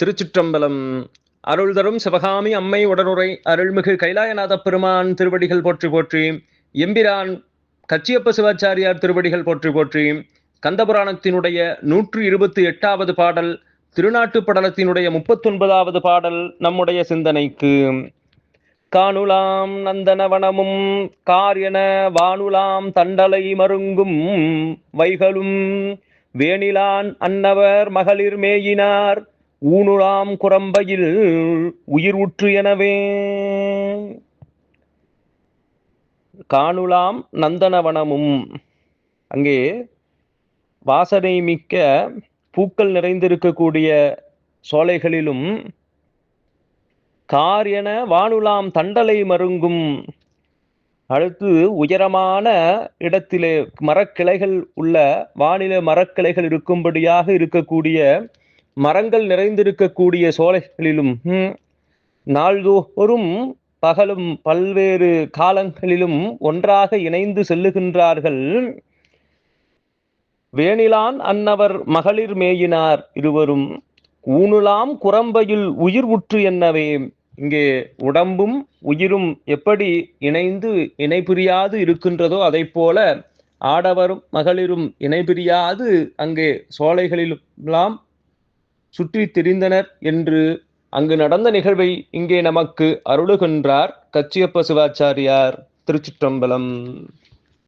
திருச்சிற்றம்பலம். அருள் தரும் சிவகாமி அம்மை உடனுரை அருள்மிகு கைலாயநாத பெருமான் திருவடிகள் போற்றி போற்றி எம்பிரான் கச்சியப்ப சிவாச்சாரியார் திருவடிகள் போற்றி போற்றி கந்தபுராணத்தினுடைய நூற்று இருபத்தி எட்டாவது பாடல் திருநாட்டு படலத்தினுடைய முப்பத்தொன்பதாவது பாடல் நம்முடைய சிந்தனைக்கு. காணுலாம் நந்தனவனமும் காரியன வானுலாம் தண்டலை மருங்கும் வைகளும் வேணிலான் அன்னவர் மகளிர் மேயினார் ஊனுலாம் குரம்பையில் உயிர் உற்று எனவே. காணுலாம் நந்தனவனமும். அங்கே வாசனை மிக்க பூக்கள் நிறைந்திருக்கக்கூடிய சோலைகளிலும் கார் என வானுலாம் தண்டலை மருங்கும் அடுத்து உயரமான இடத்திலே மரக்கிளைகள் உள்ள வானில மரக்கிளைகள் இருக்கும்படியாக இருக்கக்கூடிய மரங்கள் நிறைந்திருக்கக்கூடிய சோலைகளிலும் ம், நாள்தோறும் பகலும் பல்வேறு காலங்களிலும் ஒன்றாக இணைந்து செல்லுகின்றார்கள். வேணிலான் அன்னவர் மகளிர் மேயினார் இருவரும் ஊனுலாம் குரம்பையில் உயிர் உற்று என்னவே? இங்கே உடம்பும் உயிரும் எப்படி இணைந்து இணைபிரியாது இருக்கின்றதோ அதைப் போல ஆடவரும் மகளிரும் இணைபிரியாது அங்கே சோலைகளிலெல்லாம் சுற்றி திரிந்தனர் என்று அங்கு நடந்த நிகழ்வை இங்கே நமக்கு அருளுகின்றார் கச்சியப்ப சிவாச்சாரியார் திருச்சிற்றம்பலம்.